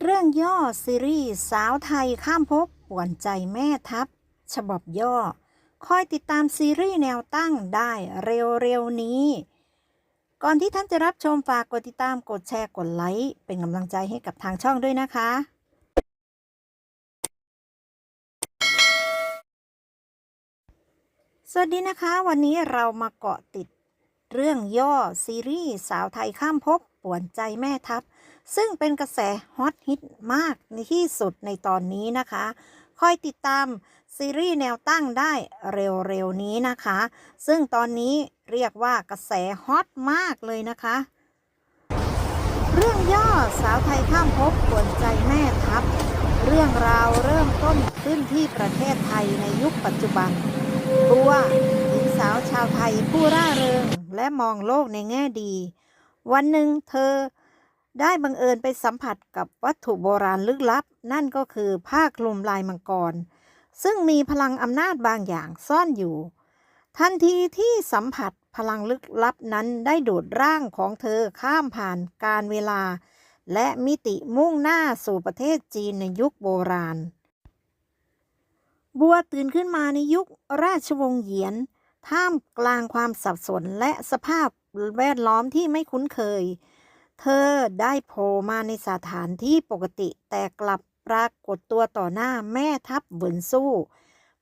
เรื่องย่อซีรีส์สาวไทยข้ามภพป่วนใจแม่ทัพ ฉบับย่อ คอยติดตามซีรีส์แนวตั้งได้เร็วๆนี้ ก่อนที่ท่านจะรับชมฝากกดติดตามกดแชร์กดไลค์ เป็นกำลังใจให้กับทางช่องด้วยนะคะ สวัสดีนะคะ วันนี้เรามาเกาะติด เรื่องย่อซีรีส์สาวไทยข้ามภพป่วนใจแม่ทัพ ซึ่งเป็นกระแสฮอตฮิตมากในที่สุดในตอนนี้นะคะ คอยติดตามซีรีส์แนวตั้งได้เร็วๆนี้นะคะ ซึ่งตอนนี้เรียกว่ากระแสฮอตมากเลยนะคะ เรื่องย่อสาวไทยข้ามภพปวนใจแม่ทัพ เรื่องราวเริ่มต้นขึ้นที่ประเทศไทยในยุคปัจจุบันบัวหญิงสาวชาวไทยผู้ร่าเริงและมองโลกในแง่ดี วันหนึ่งเธอ ได้บังเอิญไปสัมผัสกับวัตถุโบราณลึกลับ นั่นก็คือผ้าคลุมลายมังกร ซึ่งมีพลังอำนาจบางอย่างซ่อนอยู่ ทันทีที่สัมผัสพลังลึกลับนั้นได้ดูดร่างของเธอข้ามผ่านการเวลา และมิติมุ่งหน้าสู่ประเทศจีนในยุคโบราณ บัวตื่นขึ้นมาในยุคราชวงศ์เหยียน ท่ามกลางความสับสนและสภาพแวดล้อมที่ไม่คุ้นเคยเเธอได้โผล่มาในสถานที่ปกติแต่กลับปรากฏตัวต่อหน้าแม่ทัพเหวินสู้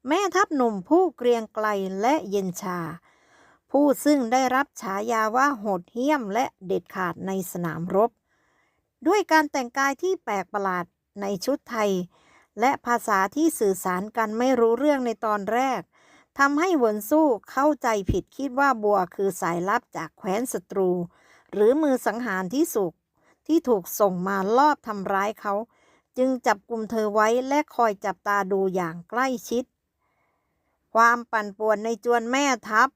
แม่ทัพหนุ่มผู้เกรียงไกรและเย็นชา ผู้ซึ่งได้รับฉายาว่าโหดเหี้ยมและเด็ดขาดในสนามรบ ด้วยการแต่งกายที่แปลกประหลาดในชุดไทย และภาษาที่สื่อสารกันไม่รู้เรื่องในตอนแรกทำให้เหวินสู้เข้าใจผิดคิดว่าบัวคือสายลับจากแคว้นศัตรู หรือมือสังหารที่สุกที่ถูกส่งมาลอบทำร้ายเขา จึงจับกลุ่มเธอไว้และคอยจับตาดูอย่างใกล้ชิด ความปั่นป่วนในจวนแม่ทัพ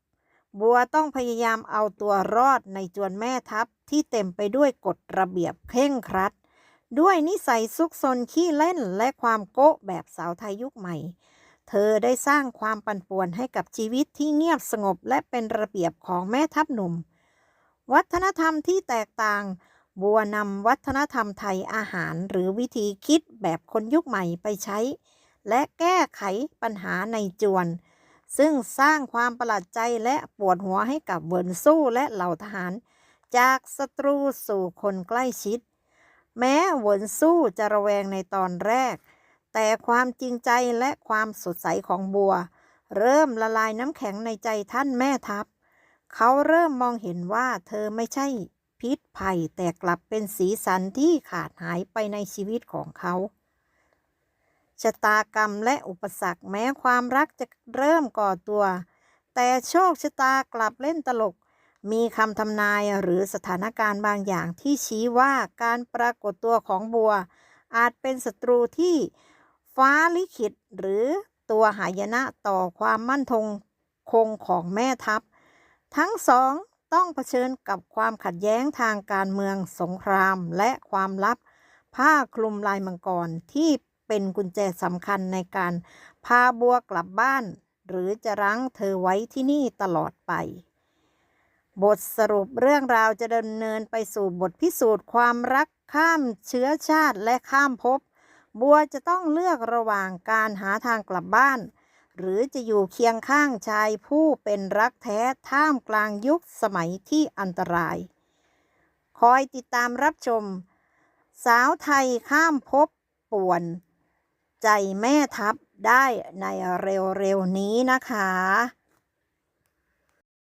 บัวต้องพยายามเอาตัวรอดในจวนแม่ทัพที่เต็มไปด้วยกฎระเบียบเคร่งครัด ด้วยนิสัยซุกซนขี้เล่นและความโก๊ะแบบสาวไทยยุคใหม่ เธอได้สร้างความปั่นป่วนให้กับชีวิตที่เงียบสงบและเป็นระเบียบของแม่ทัพหนุ่ม วัฒนธรรมที่แตกต่าง บัวนำวัฒนธรรมไทยอาหารหรือวิธีคิดแบบคนยุคใหม่ไปใช้ และแก้ไขปัญหาในจวน ซึ่งสร้างความประหลาดใจและปวดหัวให้กับเวิร์นสู้และเหล่าทหาร จากศัตรูสู่คนใกล้ชิด แม้เวิร์นสู้จะระแวงในตอนแรก แต่ความจริงใจและความสดใสของบัว เริ่มละลายน้ำแข็งในใจท่านแม่ทัพ เขาเริ่มมองเห็นว่าเธอไม่ใช่พิษภัยแต่กลับเป็นสีสันที่ขาดหายไปในชีวิตของเขาชะตากรรมและอุปสรรคแม้ความรักจะเริ่มก่อตัว แต่โชคชะตากลับเล่นตลก มีคำทำนายหรือสถานการณ์บางอย่างที่ชี้ว่าการปรากฏตัวของบัว อาจเป็นศัตรูที่ฟ้าลิขิตหรือตัวหายนะต่อความมั่นคงคงของแม่ทัพ ทั้งสองต้องเผชิญกับความขัดแย้งทางการเมืองสงครามและความลับ ผ้าคลุมลายมังกรที่เป็นกุญแจสำคัญในการพาบัวกลับบ้าน หรือจะรั้งเธอไว้ที่นี่ตลอดไป บทสรุปเรื่องราวจะดำเนินไปสู่บทพิสูจน์ความรักข้ามเชื้อชาติและข้ามภพบัวจะต้องเลือกระหว่างการหาทางกลับบ้าน หรือจะอยู่เคียงข้างชายผู้เป็นรักแท้ท่ามกลางยุคสมัยที่อันตราย คอยติดตามรับชม สาวไทยข้ามภพป่วน ใจแม่ทัพได้ในเร็วๆนี้นะคะ